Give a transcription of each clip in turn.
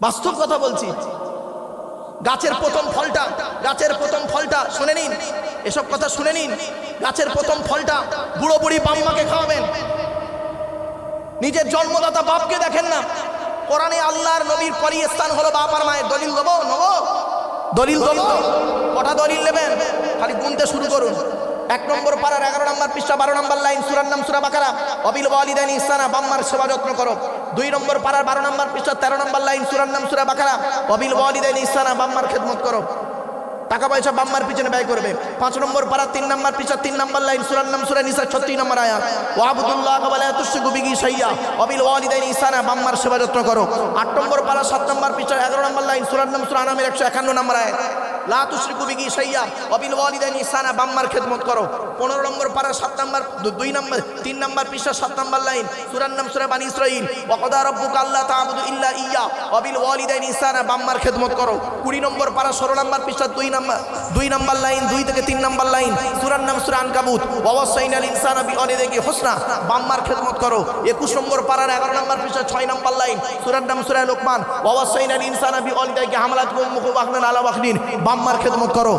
বাস্তব কথা বলছি। গাছের প্রথম ফলটা গাছের প্রথম ফলটা শুনে নিন। এসব কথা শুনে নিন। গাছের প্রথম ফলটা বুড়ো বুড়ি বাম্মাকে খাওয়াবেন। নিজের জন্মদাতা বাপকে দেখেন না। কোরআনে আল্লাহর নবীর পরই স্থান হলো বাপ আর মায়ের দলিল দেবো নেব? দলিল দেবো। কটা দলিল নেবেন? খালি গুনতে শুরু করুন। এক নম্বর পাড়ার এগারো নম্বর পৃষ্ঠা বারো নম্বর লাইন সুরার নাম সুরা বাকারা। অবিল ওয়ালিদানি ইসানা বাম্মার সেবা যত্ন করো। দুই নম্বর পাড়ার বারো নম্বর পৃষ্ঠা তেরো নম্বর লাইন, সুরার নাম সুরা বাকারা। অবিল ওয়ালিদানি ইসানা বাম্মার খেদমত করো। টাকা পয়সা বাম্মার পিছনে ব্যয় করবে। পাঁচ নম্বর পাড়া তিন নম্বর পিছা তিন নম্বর লাইন, সুরার নাম সুরা নিসা ছত্রিশ নম্বর আয়া ও আবুদুল্লাহ কবালে তুষ্টিকু বিগি সাইয়া অবিল ওয়ালিদাইন ইসানা বাম্মার সেবা যত্ন করো। আট নম্বর পাড়া সাত নম্বর পিছা এগারো নম্বর লাইন, সুরার নাম সুরা নামের একশো একান্ন নম্বর আয়াত। লা তুশরিকু বিগি সাইয়া অবিল ওয়ালিদাইন ইসানা বাম্মার খেদমত সাত নম্বর লাইন। সুরার নাম আল্লাহ তাআবুদু ইল্লা ইয়্যা অবিল ওয়ালিদাইন ইসানা ষোলো নম্বর দুই নম্বর দুই নম্বর লাইন, দুই থেকে তিন নম্বর লাইন। সুরার নাম সুরা আনকাবুত। ওয়াসাইন আল ইনসানা হুসনা, বাম্মার খেদমত করো। একুশ নম্বর পাড়ার এগারো নম্বর পৃষ্ঠা, ছয় নম্বর লাইন। সুরার নাম সুরা লোকমান। ওয়াসাইন আল ইনসানা বিওয়ালিদাইহি হামালাত উম্মুহু ওয়াহনান আলা ওয়াহনিন বাম্মার খেদমত করো।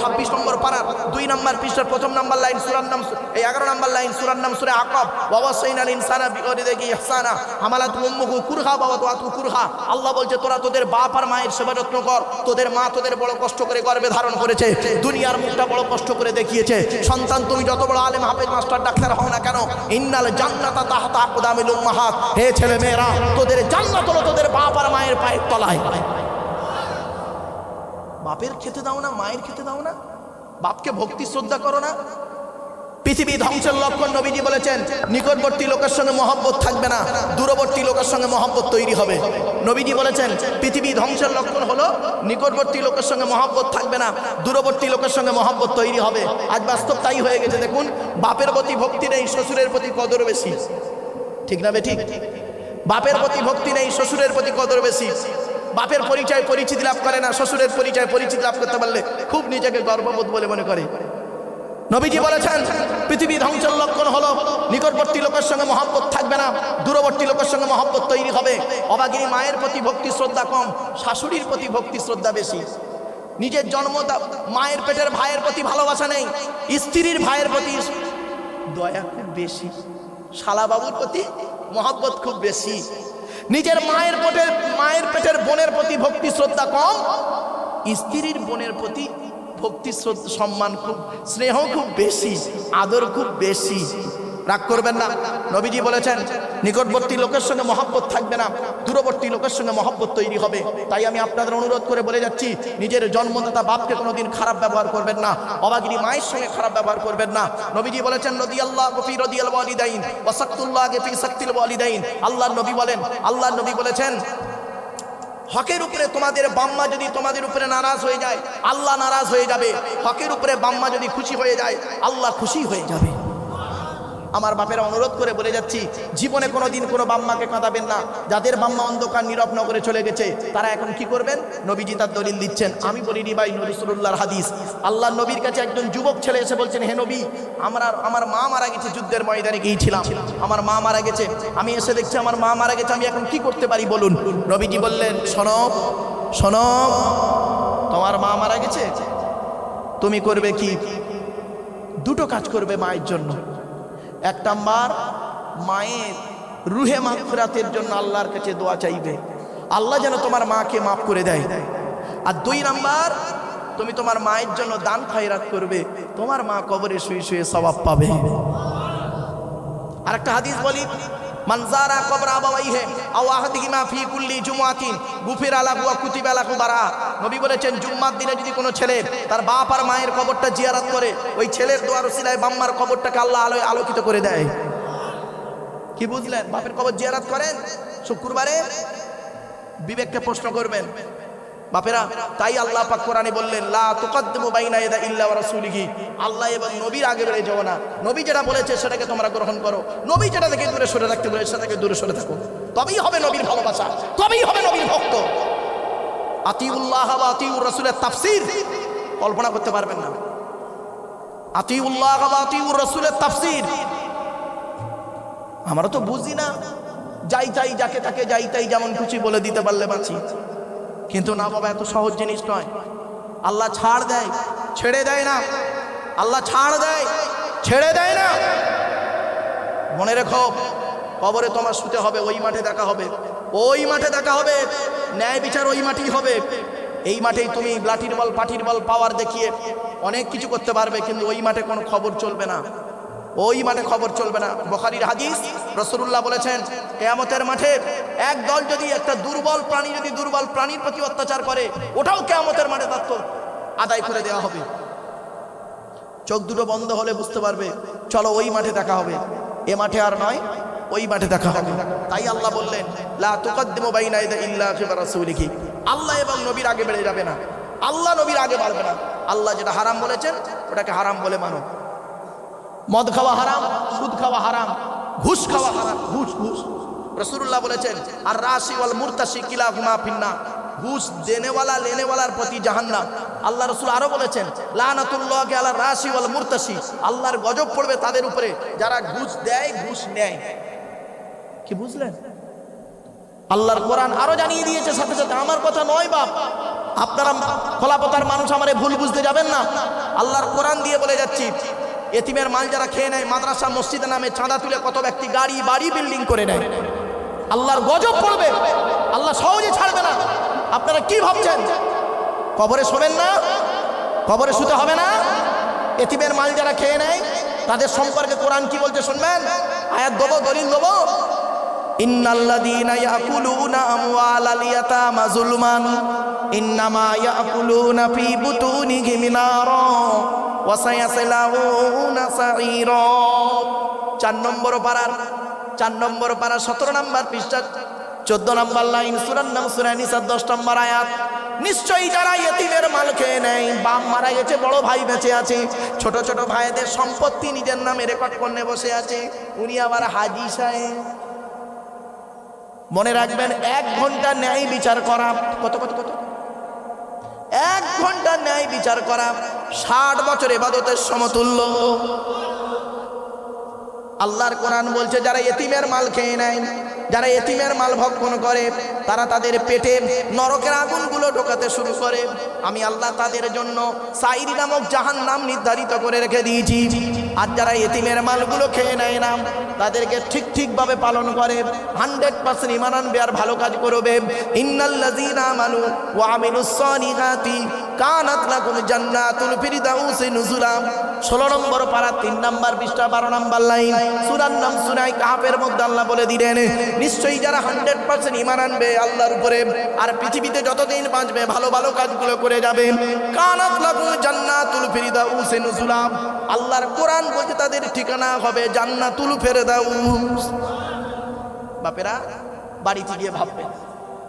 ছাব্বিশ নম্বর পাড়ার দুই নম্বর পৃষ্ঠার প্রথম নম্বর লাইন সুরার নাম এই এগারো নম্বর লাইন সুরার নাম সুরা আকাব। ওয়াসাইন আল ইনসানা বিওয়ালিদাইহি ইহসানা। হামালাত উম্মুহু কুরহা বাবা তোয়াতু কুরহা। আল্লাহ বলছে, তোরা তোদের বাপ আর মায়ের সেবা যত্ন কর। তোদের মা তোদের বড় কষ্ট করে গর্বে ধারণ করেছে। দুনিয়ার মুখটা বড় কষ্ট করে দেখিয়েছে। সন্তান তুমি যত বড় আলেম, হাফেজ, মাস্টার, ডাক্তার হও না কেন? ইন্নাল জান্নাতা তাহাতা আকদামিল উম্মাহাত। হে ছেলে মেয়েরা, তোদের জান্নাত হলো তোদের বাপ আর মায়ের পায়ের তলায়। বাপের খেতে দাও না, মায়ের খেতে দাও না, বাপকে ভক্তি, শ্রদ্ধা করো না। পৃথিবী ধ্বংসের লক্ষণ নবীজি বলেছেন, নিকটবর্তী লোকের সঙ্গে মহব্বত থাকবে না, দূরবর্তী লোকের সঙ্গে মহব্বত তৈরি হবে। নবীজি বলেছেন, পৃথিবী ধ্বংসের লক্ষণ হলো, নিকটবর্তী লোকের সঙ্গে মহব্বত থাকবে না, দূরবর্তী লোকের সঙ্গে মহব্বত তৈরি হবে। আজ বাস্তব তাই হয়ে গেছে, দেখুন, বাপের প্রতি ভক্তি নেই, শ্বশুরের প্রতি কদর বেশি। ঠিক না বে ঠিক? বাপের প্রতি ভক্তি নেই, শ্বশুরের প্রতি কদর বেশি। বাপের পরিচয় পরিচিতি লাভ করে না, শ্বশুরের পরিচয় পরিচিতি লাভ করতে পারলে খুব নিজেকে গর্ববোধ বলে মনে করে। নবীজি বলেছেন পৃথিবী ধ্বংসের লক্ষণ হলো নিকটবর্তী লোকের সঙ্গে মহব্বত থাকবে না, দূরবর্তী লোকের সঙ্গে মহব্বত তৈরি হবে। অবাগিনী মায়ের প্রতি ভক্তি শ্রদ্ধা কম, শাশুড়ির প্রতি ভক্তি শ্রদ্ধা বেশি। নিজের জন্মদা মায়ের পেটের ভাইয়ের প্রতি ভালোবাসা নেই, স্ত্রীর ভাইয়ের প্রতি দয়া খুব বেশি, শালাবাবুর প্রতি মহব্বত খুব বেশি। নিজের মায়ের পেটের মায়ের পেটের বোনের প্রতি ভক্তি, শ্রদ্ধা কম, স্ত্রীর বোনের প্রতি ভক্তি সম্মান খুব, স্নেহ খুব বেশি, আদর খুব বেশি। রাগ করবেন না। নবীজি বলেছেন, নিকটবর্তী লোকের সঙ্গে মহব্বত থাকবে না। দূরবর্তী লোকের সঙ্গে মহব্বত তৈরি হবে। তাই আমি আপনাদের অনুরোধ করে বলে যাচ্ছি, নিজের জন্মদাতা বাপকে কোনোদিন খারাপ ব্যবহার করবেন না। অবাগিনী মায়ের সঙ্গে খারাপ ব্যবহার করবেন না। নবীজি বলেছেন নদী আল্লাহ গফি রদি আল ওয়ালিদাইন ওয়াসাক্তুল্লাহ গফি সাক্তিল ওয়ালিদাইন। আল্লাহর নবী বলেন, আল্লাহর নবী বলেছেন, হকের উপরে তোমাদের বাম্মা যদি তোমাদের উপরে নারাজ হয়ে যায়, আল্লাহ নারাজ হয়ে যাবে। হকের উপরে বাম্মা যদি খুশি হয়ে যায়, আল্লাহ খুশি হয়ে যাবে। আমার বাপেরা অনুরোধ করে বলে যাচ্ছি, জীবনে কোনো দিন কোনো বাম্মাকে কাঁদাবেন না। যাদের বাম্মা অন্ধকার, নীরব নগরে চলে গেছে, তারা এখন কি করবেন? নবীজি তার দলিল দিচ্ছেন। আমি বলিনি ভাই নবিসুল্লাহর হাদিস। আল্লাহ নবীর কাছে একজন যুবক ছেলে এসে বলছেন, হে নবী, আমরা আমার মা মারা গেছে, যুদ্ধের ময়দানে গিয়েছিলাম। আমার মা মারা গেছে। আমি এসে দেখছি আমার মা মারা গেছে, আমি এখন কি করতে পারি বলুন? নবীজি বললেন সনব সনব তোমার মা মারা গেছে। তুমি করবে কি? দুটো কাজ করবে মায়ের জন্য। এক নাম্বার মায়ের রুহে মাগফিরাতের জন্য আল্লাহর কাছে দোয়া চাইবে। আল্লাহ যেন তোমার মাকে মাফ করে দেয়। আর দুই নাম্বার, তুমি তোমার মায়ের জন্য দান খাইরাত করবে। তোমার মা কবরে শুয়ে শুয়ে সবাব পাবে। আর একটা হাদিস বলি মানজারা কবরা বাবাই হে আহাদিহিমা ফি কুল্লি জুমআতিন, গুফির আলা গুয়া কুতিবা লাহু কুবারা নবী বলেছেন, জুম্মার দিনে যদি কোনো ছেলে তার বাপ আর মায়ের কবরটা জিয়ারাত করে, ওই ছেলের দোয়ার উসিলায় বাম্মার কবরটাকে আল্লাহ আলোয় আলোকিত করে দেয়। কি বুঝলেন? বাপের কবর জিয়ারাত করেন? শুক্রবারে বিবেককে প্রশ্ন করবেন বাপেরা, তাই আল্লাহ পাক কোরআনে বললেন, লা তুকদ্দিমু বাইনা ইয়াদা ইল্লা ওয়া রাসূলিহি। আল্লাহ এবং নবীর আগে বেড়ে যাও না। নবী যেটা বলেছে সেটাকে তোমরা গ্রহণ করো। নবী যেটা থেকে দূরে সরে রাখতে বলেছে সেটা থেকে দূরে সরে থাকো। তবেই হবে নবীর ভালোবাসা। তবেই হবে নবীর ভক্ত। আতিউল্লাহ ওয়া আতিউর রাসূলের তাফসীর কল্পনা করতে পারবেন না। আতিউল্লাহ ওয়া আতিউর রাসূলের তাফসীর। আমরা তো বুঝি না। যাই তাই যাকে তাকে যাই তাই যেমন খুশি বলে দিতে পারলে বাঁচি। কিন্তু না বাবা, এত সহজ জিনিস নয়। আল্লাহ ছাড় দেয়, ছেড়ে দেয় না। আল্লাহ ছাড় দেয়, ছেড়ে দেয় না। মনে রেখো, কবরে তোমার শুতে হবে, ওই মাঠে দেখা হবে। ওই মাঠে দেখা হবে, ন্যায় বিচার ওই মাঠেই হবে। এই মাঠেই তুমি লাঠির বল, পাঠির বল পাওয়ার দেখিয়ে অনেক কিছু করতে পারবে, কিন্তু ওই মাঠে কোনো খবর চলবে না। ওই মাঠে খবর চলবে না। বখারির হাদিস রসুল্লাহ বলেছেন, কেয়ামতের মাঠে এক দল যদি একটা দুর্বল প্রাণী যদি দুর্বল প্রাণীর প্রতি অত্যাচার করে, ওটাও কেয়ামতের মাঠে তার তো আদায় করে দেওয়া হবে। চোখ দুটো বন্ধ হলে বুঝতে পারবে, চলো ওই মাঠে দেখা হবে। এ মাঠে আর নয়, ওই মাঠে দেখা হবে। তাই আল্লাহ বললেন আল্লাহ এবং নবীর আগে বেড়ে যাবে না। আল্লাহ নবীর আগে বাড়বে না। আল্লাহ যেটা হারাম বলেছেন, ওটাকে হারাম বলে মানো। মদ খাওয়া হারাম, সুদ খাওয়া হারাম, ঘুষ খাওয়া হারাম। ঘুষ ঘুষ। রসুল্লাহ বলেছেন আর রাশি ওয়াল মুরতাসি কিলা হুমা ফিন্না ঘুষ দেনেওয়ালা, লেনেওয়ালার প্রতি জাহান্নাম। আল্লাহ রসুল আরও বলেছেন লানাতুল্লাহকে আল্লাহ রাশি ওয়াল মুরতাসি আল্লাহর গজব পড়বে তাদের উপরে, যারা ঘুষ দেয়, ঘুষ নেয়। কি বুঝলেন? আল্লাহর কোরআন আরও জানিয়ে দিয়েছে, সাথে সাথে আমার কথা নয় বাপ। আপনারা খোলাপতার মানুষ, আমারে ভুল বুঝতে যাবেন না। আল্লাহর কোরআন দিয়ে বলে যাচ্ছি এতিমের মাল যারা খেয়ে নেয়, মাদ্রাসা মসজিদের নামে চাঁদা তুলে কত ব্যক্তি গাড়ি, বাড়ি বিল্ডিং করে নেয়। আল্লাহর গজব পড়বে, আল্লাহ সহজে ছাড়বে না। আপনারা কি ভাবছেন? কবরে শোবেন না? কবরে শুতে হবে না? এতিমের মাল যারা খেয়ে নেয়, তাদের সম্পর্কে কোরআন কি বলছে শুনবেন? আয়াত দেবো, দলিল দেবো? ইন্নাল্লাযীনা ইয়াকুলুনা আমওয়ালাল ইয়াতামা যুলমান। ইন্নামা ইয়াকুলুনা ফি বুতুনিহিম নারা ওয়া সায়াসলাউনা সাঈরা চার নম্বর পারার চার নম্বর পারা সতেরো নম্বর পৃষ্ঠা চোদ্দ নম্বর লাইন, সুরার নাম সুরানিসার দশ নম্বর আয়াত। নিশ্চয়ই যারা ইয়েতিমের মাল খেয়ে নেয়, বাপ মারা গেছে, বড় ভাই বেঁচে আছে, ছোট ছোট ভাইদের সম্পত্তি নিজের নামে রেকর্ড করে বসে আছে, উনি আবার হাজি সাহেব। মনে রাখবেন, এক ঘণ্টা ন্যায় বিচার করা, কত কত কত? এক ঘণ্টা ন্যায় বিচার করা, ষাট বছর এবাদতের সমতুল্য। আল্লাহর কোরআন বলছে, যারা এতিমের মাল খেয়ে নেয়, যারা এতিমের মাল ভক্ষণ করে, তারা তাদের পেটে নরকের আগুনগুলো ঢোকাতে শুরু করে। আমি আল্লাহ তাদের জন্য সাইরি নামক জাহান নাম নির্ধারিত করে রেখে দিয়েছি। আর যারা এতিমের মালগুলো খেয়ে নেয় না, তাদেরকে ঠিক ঠিকভাবে পালন করে। হান্ড্রেড পার্সেন্ট ইমান বেয়ার ভালো কাজ করবে। ইন্নাল্লাহ ওয়া কানাত লাকুম জান্নাতুল ফিরদাউসি 16 নম্বর পারা, তিন নম্বর পৃষ্ঠা 12 নম্বর লাইন। সূরার নাম সূরায়ে কাহাফের মধ্যে আল্লাহ বলে দিলেন, নিশ্চয়ই যারা 100% ঈমান আনবে আল্লাহর উপরে, আর পৃথিবীতে যতদিন বাঁচবে, ভালো ভালো কাজগুলো করে যাবে। জান্নাতুল আল্লাহর কোরআন বলছে তাদের ঠিকানা হবে জান্নাতুল ফিরদাউস। বাপেরা, বাড়িতে গিয়ে ভাববেন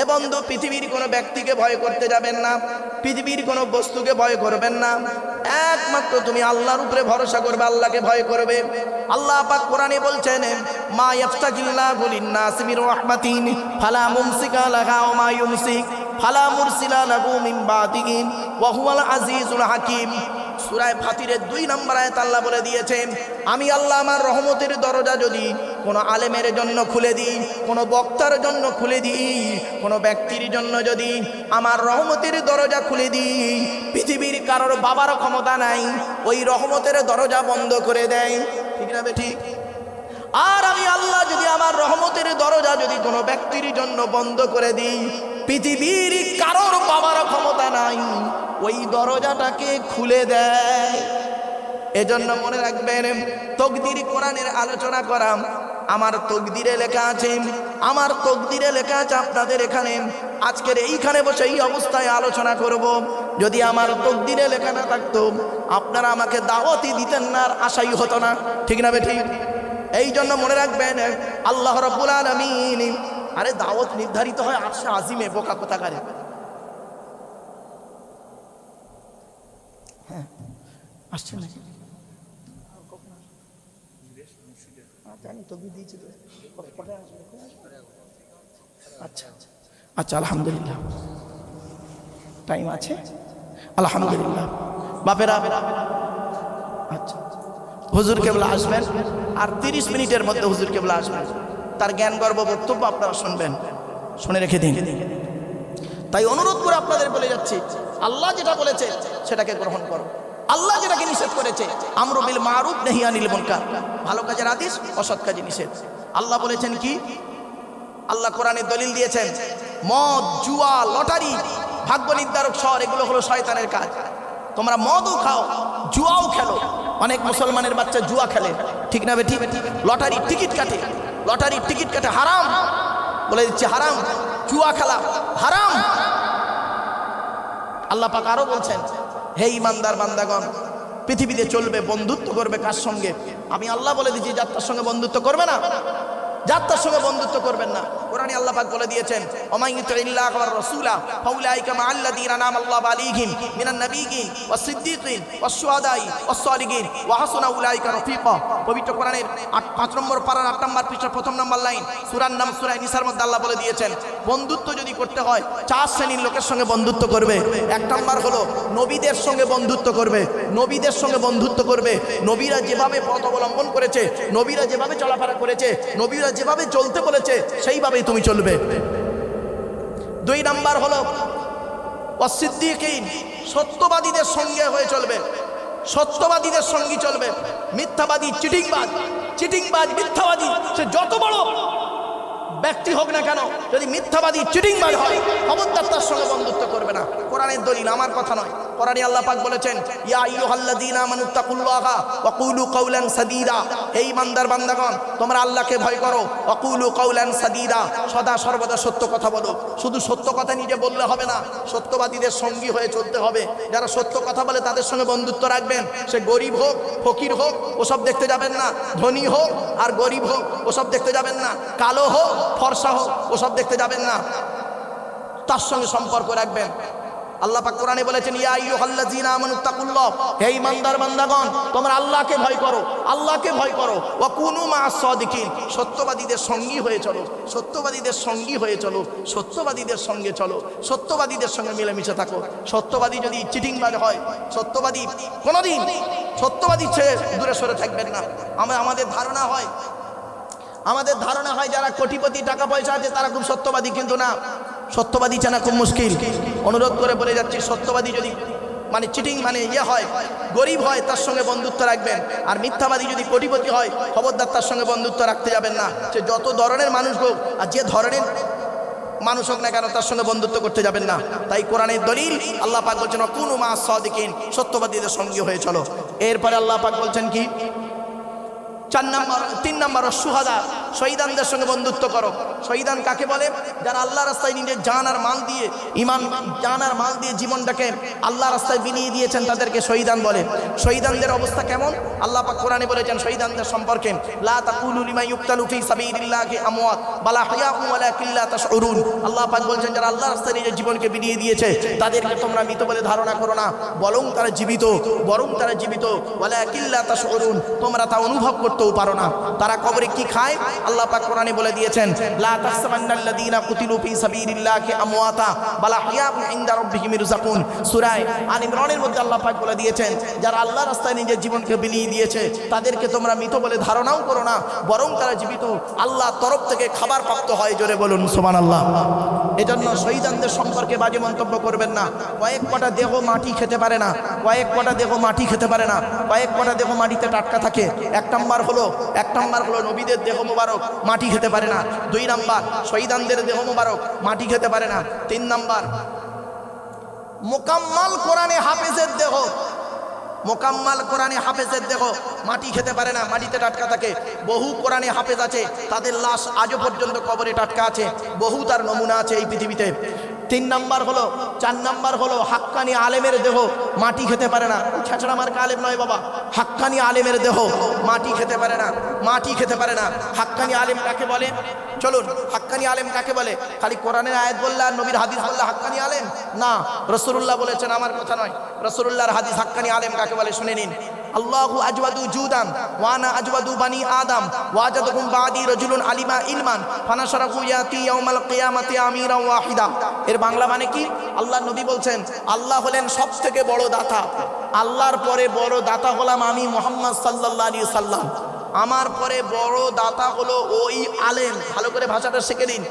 এ বন্ধু পৃথিবীর কোনো ব্যক্তিকে ভয় করতে যাবেন না, পৃথিবীর কোনো বস্তুকে ভয় করবেন না। একমাত্র তুমি আল্লাহর উপরে ভরসা করবে, আল্লাহকে ভয় করবে। আল্লাহ পাক কোরআনে বলছেন, মা ইয়াফতাকিল্লাহু লিন-নাসি মির রাহমাতিন, ফালা মুমসিকা লাহা ও মা ইউমসিক। ফালা মুরসিলা লাহু মিন বাদিহি ওয়া হুয়াল আজিজুল হাকীম। সুরায় ফাতিরের দুই নম্বর আয়াত আল্লাহ বলে দিয়েছেন, আমি আল্লাহ আমার রহমতের দরজা যদি কোনো আলেমের জন্য খুলে দিই, কোনো বক্তার জন্য খুলে দিই, কোনো ব্যক্তির জন্য যদি আমার রহমতের দরজা খুলে দিই, পৃথিবীর কারোর বাবার ক্ষমতা নাই, ওই রহমতের দরজা বন্ধ করে দেয়। ঠিক না ঠিক? আর আমি আল্লাহ যদি আমার রহমতের দরজা যদি কোনো ব্যক্তির জন্য বন্ধ করে দিই পৃথিবীর কারোর বাবার ক্ষমতা নাই। ওই দরজাটাকে খুলে দেয়। এজন্য মনে রাখবেন, তকদির কোরআনের আলোচনা করা, আমার তকদিরে লেখা আছে, আমার তকদিরে লেখা আছে আপনাদের এখানে। আজকের এইখানে বসে এই অবস্থায় আলোচনা করব। যদি আমার তকদিরে লেখা না থাকতো, আপনারা আমাকে দাওয়াতি দিতেন না, আর আশাই হতো না। ঠিক না বে ঠিক এই জন্য মনে রাখবেন, আল্লাহ রব্বুল আলমিন আরে দাওয়াত নির্ধারিত হয় আটশো আজিমে বোকা কোথাকারে। হ্যাঁ আসছে নাকি? জানি দিয়েছি? আচ্ছা আচ্ছা আচ্ছা আলহামদুলিল্লাহ। টাইম আছে? আলহামদুলিল্লাহ। বাপেরা আচ্ছা। হুজুর কেবলা আসবেন? আর তিরিশ মিনিটের মধ্যে হুজুর কেবলা আসবেন। তার জ্ঞান, গর্ব, বক্তব্য আপনারা শুনবেন। শুনে রেখে দিন। তাই অনুরোধ করে আপনাদের বলে যাচ্ছি, আল্লাহ যেটা বলেছে সেটাকে গ্রহণ করো। আল্লাহ যেটাকে নিষেধ করেছে, আমরু বিল মারুফ নেহি আনিল মুনকার। ভালো কাজের আদেশ, অসৎ কাজে নিষেধ। আল্লাহ বলেছেন কি? আল্লাহ কোরআনে দলিল দিয়েছেন, মদ, জুয়া, লটারি, ভাগ্য নির্ধারক শহর, এগুলো হলো শয়তানের কাজ। তোমরা মদও খাও, জুয়াও খেলো। অনেক মুসলমানের বাচ্চা জুয়া খেলে। ঠিক না বেঠিক লটারি, টিকিট কাটে। লটারির টিকিট কাটা হারাম। বলে দিচ্ছে, হারাম। চুয়া খেলা, হারাম। আল্লাহ পাক আরও বলছেন, হে ইমানদার বান্দাগণ, পৃথিবীতে চলবে বন্ধুত্ব করবে কার সঙ্গে? আমি আল্লাহ বলে দিচ্ছি, যাত্রার সঙ্গে বন্ধুত্ব করবে না। যাত্রার সঙ্গে বন্ধুত্ব করবেন না। কোরআনে আল্লাহ পাক বলে দিয়েছেন পবিত্র কোরআনের 5 নম্বর পারার 8 নম্বর পৃষ্ঠার প্রথম নম্বর লাইন, সূরার নাম সূরা নিসার মধ্যে আল্লাহ বলে দিয়েছেন বন্ধুত্ব যদি করতে হয়, চার শ্রেণির লোকের সঙ্গে বন্ধুত্ব করবে। এক নম্বর হলো, নবীদের সঙ্গে বন্ধুত্ব করবে। নবীদের সঙ্গে বন্ধুত্ব করবে। নবীরা যেভাবে পথ অবলম্বন করেছে, নবীরা যেভাবে চলাফেরা করেছে, নবীরা যেভাবে চলতে বলেছে, সেইভাবেই তুমি চলবে। দুই নাম্বার হলো, অসিদ্দিকিন সত্যবাদীদের সঙ্গে হয়ে চলবে। সত্যবাদীদের সঙ্গী চলবে। মিথ্যাবাদী, চিটিংবাজ চিটিংবাজ, মিথ্যাবাদী, সে যত বড় ব্যক্তি হোক না কেন, যদি মিথ্যাবাদী চিটিং চিটিংবাজ হয়, খবরদার তার সঙ্গে বন্ধুত্ব করবে না। কোরআনের দলিল আমার কথা নয়। কোরআনে আল্লাহ পাক বলেছেন, ইয়া আইয়ুহাল্লাযীনা আমানুত্তাকুল্লাহা ওয়া কুলু কাওলান সাদীদা। হে ঈমানদার বান্দাগণ, তোমরা আল্লাহকে ভয় করো। ওয়া কুলু কাওলান সাদীদা, সদা সর্বদা সত্য কথা বলো। শুধু সত্য কথা নিজে বললে হবে না, সত্যবাদীদের সঙ্গী হয়ে চলতে হবে। যারা সত্য কথা বলে তাদের সঙ্গে বন্ধুত্ব রাখবেন। সে গরিব হোক, ফকির হোক, ওসব দেখতে যাবেন না। ধনী হোক আর গরিব হোক, ওসব দেখতে যাবেন না। কালো হোক ফর্সা হোক ওসব দেখতে যাবেন না। তার সঙ্গে সম্পর্ক রাখবেন। বলেছেন, ইয়া তোমরা আল্লাহকে ভয় করো, আল্লাহকে ভয় করো। সত্যবাদীদের সঙ্গী হয়ে চলো, সত্যবাদীদের সঙ্গী হয়ে চলো, সত্যবাদীদের সঙ্গে চলো, সত্যবাদীদের সঙ্গে মিলেমিশে থাকো। সত্যবাদী যদি চিটিংবাজ হয়, সত্যবাদী কোনোদিন সত্যবাদী ছেড়ে দূরে সরে থাকবেন না। আমাদের ধারণা হয় আমাদের ধারণা হয় যারা কোটিপতি টাকা পয়সা আছে তারা খুব সত্যবাদী, কিন্তু না। সত্যবাদী চেনা খুব মুশকিল। অনুরোধ করে বলে যাচ্ছি, সত্যবাদী যদি মানে চিটিং মানে ইয়ে হয়, গরিব হয়, তার সঙ্গে বন্ধুত্ব রাখবেন। আর মিথ্যাবাদী যদি কোটিপতি হয়, খবরদার তার সঙ্গে বন্ধুত্ব রাখতে যাবেন না। সে যত ধরনের মানুষ হোক, আর যে ধরনের মানুষ হোক না কেন, তার সঙ্গে বন্ধুত্ব করতে যাবেন না। তাই কোরআনের দলিল আল্লাহ পাক বলছেন কোন মা সদিকিন সত্যবাদীদের সঙ্গে হয়ে চলো। এরপরে আল্লাহ পাক বলছেন কি? চার নম্বর তিন নম্বর সুহাদা। শহীদানদের সঙ্গে বন্ধুত্ব করো। শহীদান কাকে বলে? যারা আল্লাহ রাস্তায় নিজের জান আর মাল দিয়ে, ইমান, জান আর মাল দিয়ে জীবনটাকে আল্লাহ রাস্তায় বিলিয়ে দিয়েছেন, তাদেরকে শহীদান বলে। শহীদানদের অবস্থা কেমন? আল্লাহ পাক কোরআনে বলেছেন, শহীদানদের সম্পর্কে, লা তাকুলু লিমা ইউক্তালু ফি সাবিলিল্লাহি আমওয়াত, বালা হায়াউম ওয়ালাকিন লা তাশউরুন। আল্লাহ পাক বলছেন, যারা আল্লাহ রাস্তায় নিজের জীবনকে বিলিয়ে দিয়েছে, তাদেরকে তোমরা মৃত বলে ধারণা করো না। বরং তারা জীবিত, বরং তারা জীবিত। ওয়ালাকিন লা তাশউরুন, তোমরা তা অনুভব করতেও পারো না। তারা কবরে কি খায়? আল্লাহ পাক কোরআনে বলে দিয়েছেন, লা তাহসাবান্নাল্লাযীনা কুতিলু ফি সাবিলিল্লাহি আমওয়াতা বালা হিয়াবুন ইনদা রাব্বিহিম ইরযাকুন সূরা আল ইমরানের মধ্যে আল্লাহ পাক বলে দিয়েছেন, যারা আল্লাহ রাস্তায় নিজের জীবনকে বিলিয়ে দিয়েছে, তাদেরকে তোমরা মৃত বলে ধারণাও করো না, বরং তারা জীবিত। আল্লাহ তরফ থেকে খাবার প্রাপ্ত হয়। জোরে বলুন, সুবহানাল্লাহ। এজন্য শহীদানদের সম্পর্কে বাজে মন্তব্য করবেন না। কয়েক কটা দেহ মাটি খেতে পারে না, কয়েক কটা দেহ মাটি খেতে পারে না, কয়েক কটা দেহ মাটিতে টাটকা থাকে। এক নম্বর হলো, এক নম্বর হলো নবীদের দেহ মোবারক, মাটি খেতে পারে না। দুই নাম্বার, শহীদানদের দেহ মোবারক, মাটি খেতে পারে না। তিন নাম্বার, মোকাম্মাল কোরআনে হাফেজের দেহ। মোকাম্মাল কোরআনে হাফেজের দেহ, মাটি খেতে পারে না, মাটিতে টাটকা থাকে। বহু কোরআনে হাফেজ আছে, তাদের লাশ আজও পর্যন্ত কবরে টাটকা আছে। বহু তার নমুনা আছে এই পৃথিবীতে। তিন নাম্বার হলো, চার নাম্বার হলো, হাক্কানি আলেমের দেহ মাটি খেতে পারে না। ছেঁচড়া মার্কা আলেম নয় বাবা। হাক্কানি আলেমের দেহ মাটি খেতে পারে না, মাটি খেতে পারে না। হাক্কানি আলেম কাকে বলে? চলুন, হাক্কানি আলেম কাকে বলে? খালি কোরআনের আয়াত বললে নবীর হাদিস বললে হাক্কানি আলেম? না রসুল্লাহ বলেছেন, আমার কথা নয়। রসুল্লাহর হাদিস হাক্কানি আলেম কাকে বলে? শুনে নিন। আল্লাহু ওয়ানা আজওয়াদু বানি আলিমা ইলমান আমিরা ওয়াহিদা। এর বাংলা মানে কি? আল্লাহ নবী বলছেন, আল্লাহ হলেন সব থেকে বড় দাতা। আল্লাহর পরে বড় দাতা হলাম আমি মোহাম্মদ সাল্লাহ সাল্লাম আমার পরে বড় দাতা হলো ওই আলেম। ভালো করে ভাষাটা শিখে নিন।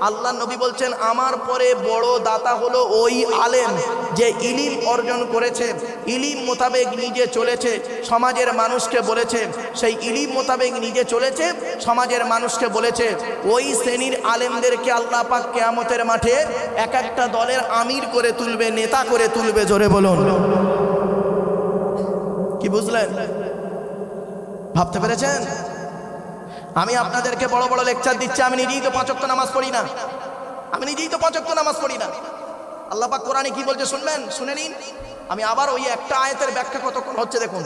আল্লাহ নবী বলছেন, আমার পরে বড় দাতা হলো ওই আলেম যে ইলিম অর্জন করেছে, ইলিম মোতাবেক নিজে চলেছে, সমাজের মানুষকে বলেছে, সেই ইলিম মোতাবেক নিজে চলেছে, সমাজের মানুষকে বলেছে, ওই শ্রেণির আলেমদেরকে আল্লাহ পাক কেয়ামতের মাঠে এক একটা দলের আমির করে তুলবে, নেতা করে তুলবে, জোরে বলুন। কি বুঝলেন? ভাবতে পেরেছেন? আমি আপনাদেরকে বড় বড় লেকচার দিচ্ছি, আমি নিজেই তো পাঁচক্ত নামাজ পড়ি না। আমি নিজেই তো পাঁচক্ত নামাজ পড়ি না। আল্লাহ পাক কোরআনে কি বলছে শুনবেন? শুনে নিন। আমি আবার ওই একটা আয়াতের ব্যাখ্যা কতক্ষণ হচ্ছে দেখুন।